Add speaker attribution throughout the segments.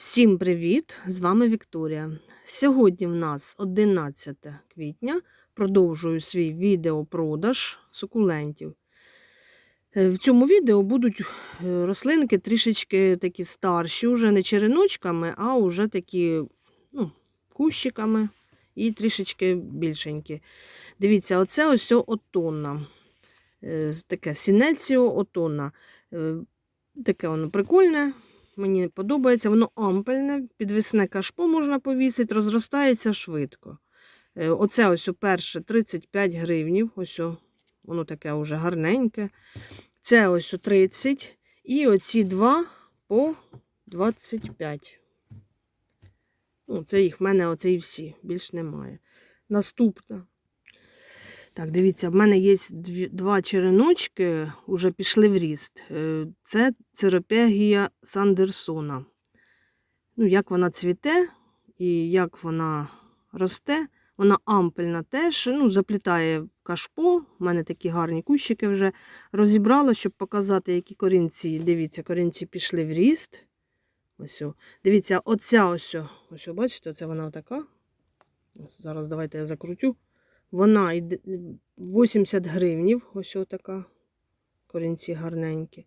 Speaker 1: Всім привіт! З вами Вікторія. Сьогодні в нас 11 квітня. Продовжую свій відеопродаж сукулентів. Е, В цьому відео будуть е, рослинки трішечки такі старші, вже не череночками, а вже такі ну, кущиками і трішечки більшенькі. Дивіться, оце ось отонна. Е, Таке сінеціо отонна. Таке воно прикольне. Мені подобається, воно ампельне, підвісне кашпо можна повісити, розростається швидко. Е, Оце ось перше 35 гривнів. Ось воно таке вже гарненьке. Це ось 30. І оці два по 25. Ну, це їх в мене оце і всі, більш немає. Наступна. Так, дивіться, в мене є два череночки, вже пішли в ріст. Е, Це церопегія Сандерсона. Ну, як вона цвіте і як вона росте. Вона ампельна теж, ну, заплітає кашпо. У мене такі гарні кущики вже розібрала, щоб показати, які корінці. Дивіться, корінці пішли в ріст. Ось. Дивіться, оця ось, ось, бачите, оце вона така. Зараз давайте я закрутю. Вона 80 гривнів, ось така. Корінці гарненькі.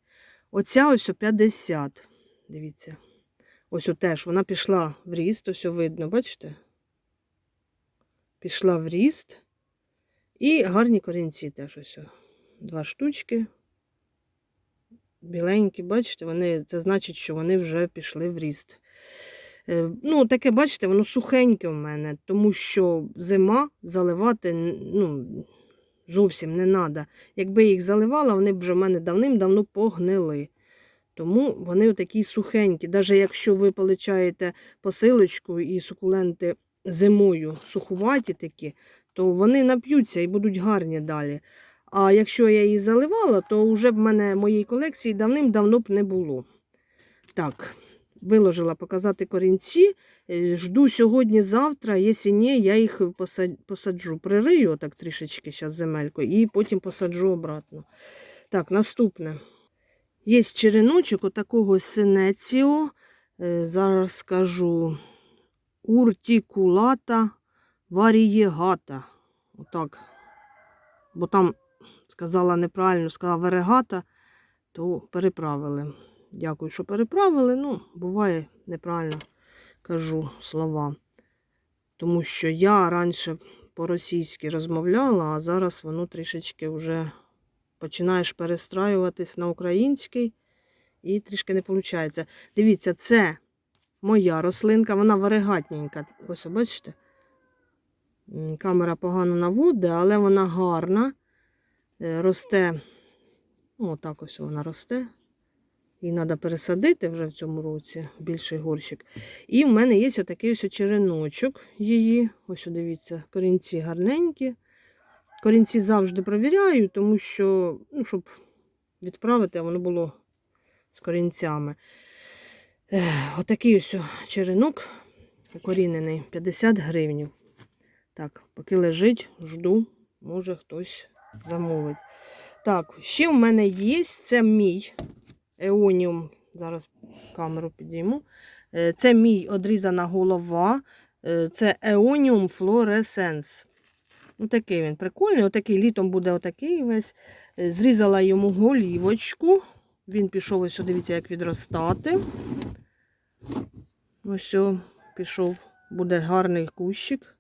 Speaker 1: Оця ось 50. Дивіться. Ось теж вона пішла в ріст, ось видно, бачите? Пішла в ріст. І гарні корінці теж ось. Два штучки. Біленькі, бачите, вони, це значить, що вони вже пішли в ріст. Е, Ну, таке, бачите, воно сухеньке в мене, тому що зима заливати ну, зовсім не треба. Якби їх заливала, вони б вже в мене давним-давно погнили. Тому вони такі сухенькі. Навіть якщо ви получаєте посилочку і сукуленти зимою сухуваті такі, то вони нап'ються і будуть гарні далі. А якщо я її заливала, то вже б мене моєї колекції давним-давно б не було. Так, виложила показати корінці. Е, Жду сьогодні-завтра, якщо ні, я їх посаджу. Пририю так трішечки зараз земелькою і потім посаджу обратно. Так, наступне. Є череночок отакого синеціо. Е, Зараз скажу уртикулата варієгата. Отак. Бо там сказала неправильно, сказала варегата, то переправили. Дякую, що переправили. Ну, буває неправильно кажу слова. Тому що я раніше по-російськи розмовляла, а зараз воно трішечки вже починаєш перестраюватись на український і трішки не виходить. Дивіться, це моя рослинка, вона варигатненька. Ось, бачите? Камера погано наводить, але вона гарна. Е, Росте. Ну, отак ось вона росте. Її треба пересадити вже в цьому році, більший горщик. І в мене є отакий ось череночок її. Ось дивіться, корінці гарненькі. Корінці завжди провіряю, тому що, ну, щоб відправити, воно було з корінцями. Отакий ось черенок укорінений, 50 гривень. Так, поки лежить, жду, може хтось замовить. Так, ще в мене є, це мій еоніум. Зараз камеру підійму. Е, Це мій одрізана голова. Е, Це еоніум флоресенс. Ну, такий він прикольний. Отакий літом буде отакий весь. Е, Зрізала йому голівочку. Він пішов ось, дивіться, як відростати. Ось пішов, буде гарний кущик.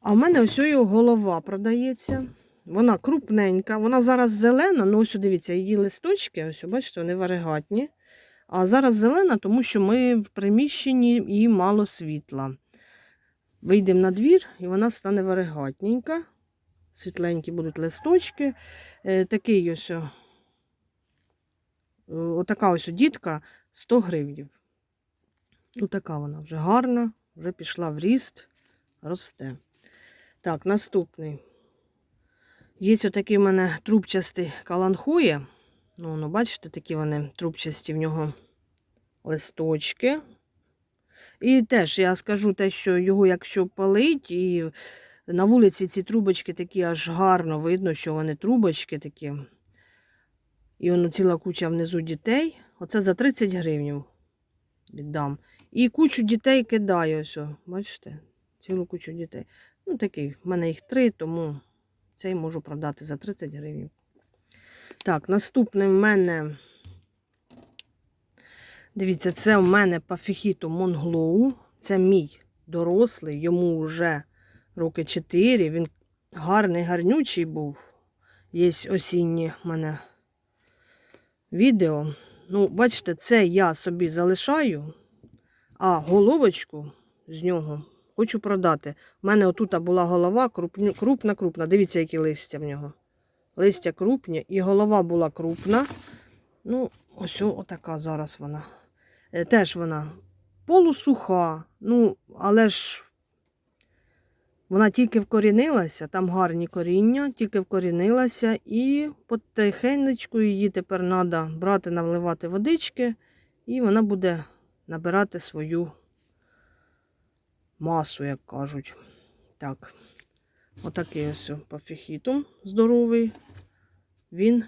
Speaker 1: А в мене ось його голова продається. Вона крупненька, вона зараз зелена, ну ось дивіться, її листочки, ось бачите, вони варигатні. А зараз зелена, тому що ми в приміщенні і мало світла. Вийдемо на двір, і вона стане варигатненька. Світленькі будуть листочки. Е, такий ось, отака ось дітка 100 гривень. Ну, така вона вже гарна, вже пішла в ріст, росте. Так, наступний. Є отакий в мене трубчастий каланхує. Ну, ну, бачите, такі вони трубчасті в нього листочки. І теж я скажу те, що його, якщо палить, і на вулиці ці трубочки такі аж гарно видно, що вони трубочки такі. І воно ціла куча внизу дітей. Оце за 30 гривень. віддам. І кучу дітей кидаю. Ось, бачите? Цілу кучу дітей. Ну, такий, в мене їх три, тому цей можу продати за 30 гривень. Так, наступний в мене. Дивіться, це у мене пафіхіто Монглоу. Це мій дорослий, йому вже роки 4. Він гарний, гарнючий був. Є осінні в мене відео. Ну, бачите, це я собі залишаю, а головочку з нього хочу продати. У мене отут була голова крупна, крупна. Дивіться, які листя в нього. Листя крупні, і голова була крупна. Ну, ось отака зараз вона. Е, Теж вона полусуха, ну, але ж вона тільки вкорінилася, там гарні коріння, тільки вкорінилася, і потихенечку її тепер треба брати, наливати водички, і вона буде набирати свою масу, як кажуть. Так, отакий ось пафіхітум здоровий. Він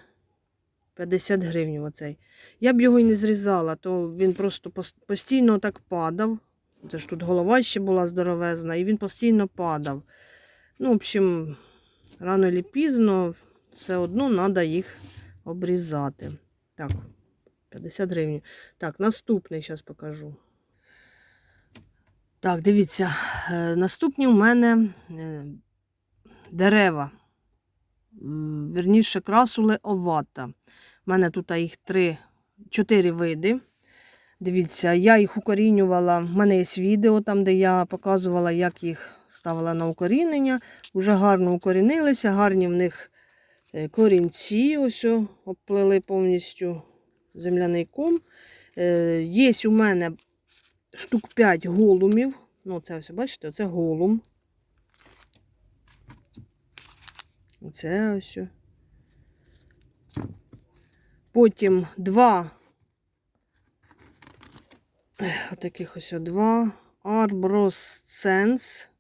Speaker 1: 50 гривень оцей. Я б його і не зрізала, то він просто постійно так падав. Це ж тут голова ще була здоровезна, і він постійно падав. Ну, в общем, рано чи пізно все одно треба їх обрізати. Так, 50 гривень. Так, наступний зараз покажу. Так, дивіться, е, наступні у мене е, дерева. М, Вірніше, красули овата. У мене тут їх три, чотири види. Дивіться, я їх укорінювала. У мене є відео там, де я показувала, як їх ставила на укорінення. Уже гарно укорінилися, гарні в них е, корінці, ось о, обплели повністю земляний ком. Є у мене штук 5 голумів. Ну, це ось, бачите, оце голум. Оце ось. Потім два Отаких ось два. Арбросценс.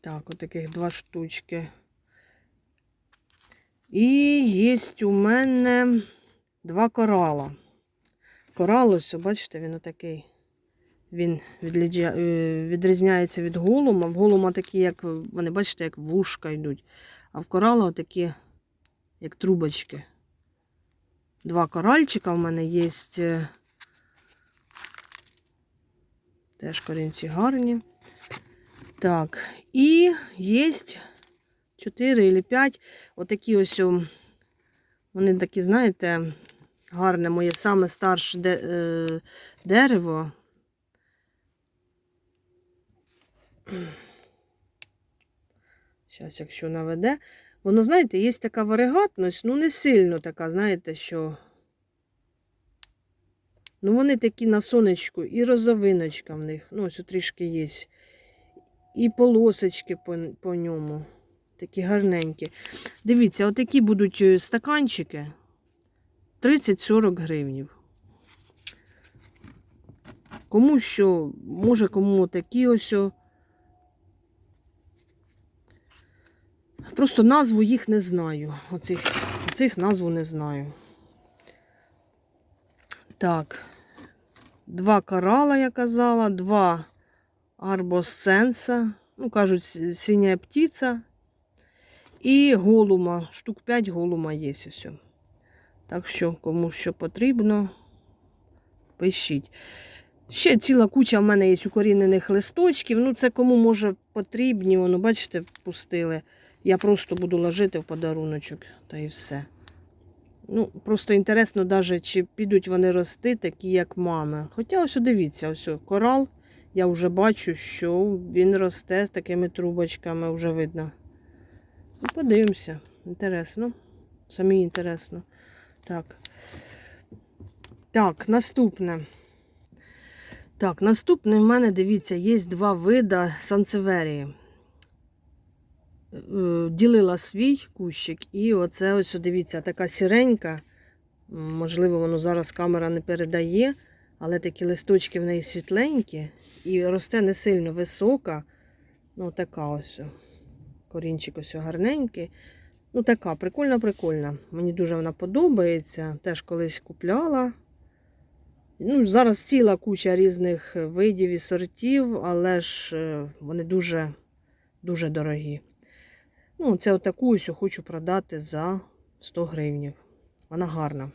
Speaker 1: Так, отаких два штучки. І є у мене два корала. Корал, ось, бачите, він отакий. Він е, відрізняється від голума. В голума такі, як, вони, бачите, як вушка йдуть. А в корала отакі, як трубочки два коральчика в мене є. е, Теж корінці гарні. Так, і є 4 або 5. Отакі ось, вони такі, знаєте, гарне моє саме старше де, е, дерево. Зараз, якщо наведе. Воно, знаєте, є така варигатність, ну не сильно така, знаєте, що. Ну, вони такі на сонечку, і розовиночка в них. Ну, ось трішки є. І полосочки по, по ньому. Такі гарненькі. Дивіться, отакі будуть е, стаканчики 30-40 гривнів. Кому що, може, кому такі ось. Просто назву їх не знаю. Оцих, оцих назву не знаю. Так. Два корала, я казала, два арбосценса, ну, кажуть, синя птиця. І голума. Штук 5 голума є ось. Так що, кому що потрібно, пишіть. Ще ціла куча в мене є укорінених листочків. Ну, це кому може потрібні, воно, бачите, пустили. Я просто буду ложити в подаруночок та і все. Ну, просто інтересно, даже, чи підуть вони рости, такі, як мами. Хоча ось дивіться, ось корал. Я вже бачу, що він росте з такими трубочками, вже видно. Ну, подивимося. Інтересно. Самі інтересно. Так. Так, наступне. Так, наступне в мене, дивіться, є два вида санцеверії. Е, Ділила свій кущик, і оце ось, дивіться, така сіренька. Можливо, воно зараз камера не передає, але такі листочки в неї світленькі і росте не сильно висока. Ну, така ось. Корінчик ось гарненький. Ну, така прикольна, прикольна. Мені дуже вона подобається. Теж колись купляла. Ну, зараз ціла куча різних видів і сортів, але ж е, вони дуже, дуже дорогі. Ну, це отаку ось хочу продати за 100 гривнів. Вона гарна.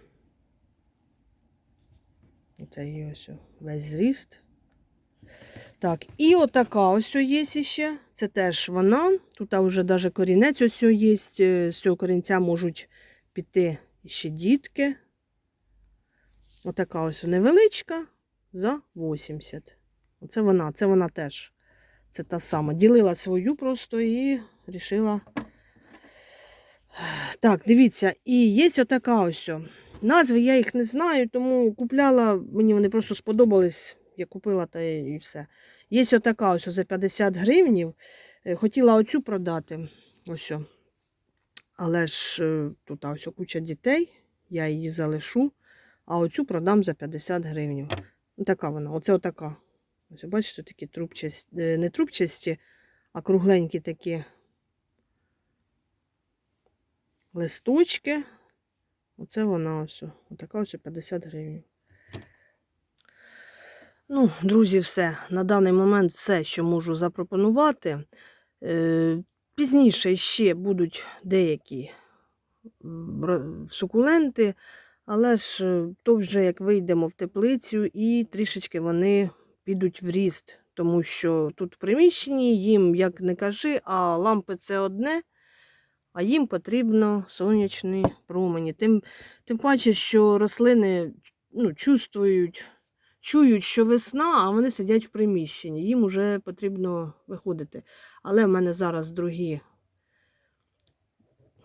Speaker 1: Оце її ось весь зріст. Так, і отака ось є ще. Це теж вона. Тут вже навіть корінець ось є. З цього корінця можуть піти ще дітки. Отака ось невеличка за 80. Оце вона, це вона теж. Це та сама. Ділила свою просто і вирішила. Так, дивіться, і є отака ось. Назви я їх не знаю, тому купляла, мені вони просто сподобались. Я купила та і все. Є отака ось за 50 гривнів. Е, Хотіла оцю продати. Ось. Але ж е, тут ось куча дітей, я її залишу, а оцю продам за 50 гривень. Ну, така вона, оце отака. Ось бачите, такі трубчасті, е, не трубчасті, а кругленькі такі листочки. Оце вона ось. Отака ось 50 гривень. Ну, друзі, все. На даний момент все, що можу запропонувати. Е, Пізніше ще будуть деякі сукуленти, але ж е, то вже як вийдемо в теплицю і трішечки вони підуть в ріст, тому що тут в приміщенні їм, як не кажи, а лампи це одне, а їм потрібно сонячні промені. Тим, тим паче, що рослини ну, чувствують чують, що весна, а вони сидять в приміщенні. Їм вже потрібно виходити. Але в мене зараз другі,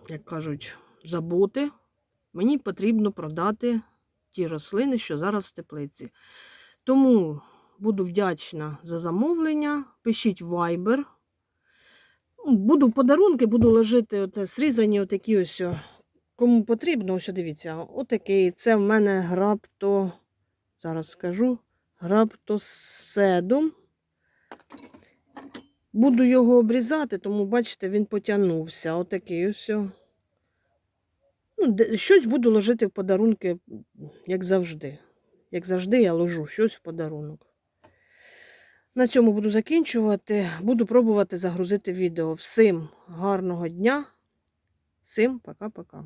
Speaker 1: як кажуть, заботи. Мені потрібно продати ті рослини, що зараз в теплиці. Тому буду вдячна за замовлення. Пишіть Viber. Буду подарунки, буду ложити оте, срізані отакі ось. Кому потрібно, ось дивіться, отакий. Це в мене грабто. Зараз скажу. Граптоседум. Буду його обрізати, тому, бачите, він потягнувся. Отакий ось. Ну, щось буду ложити в подарунки, як завжди. Як завжди, я ложу щось в подарунок. На цьому буду закінчувати. Буду пробувати загрузити відео. Всім гарного дня. Всім пока-пока.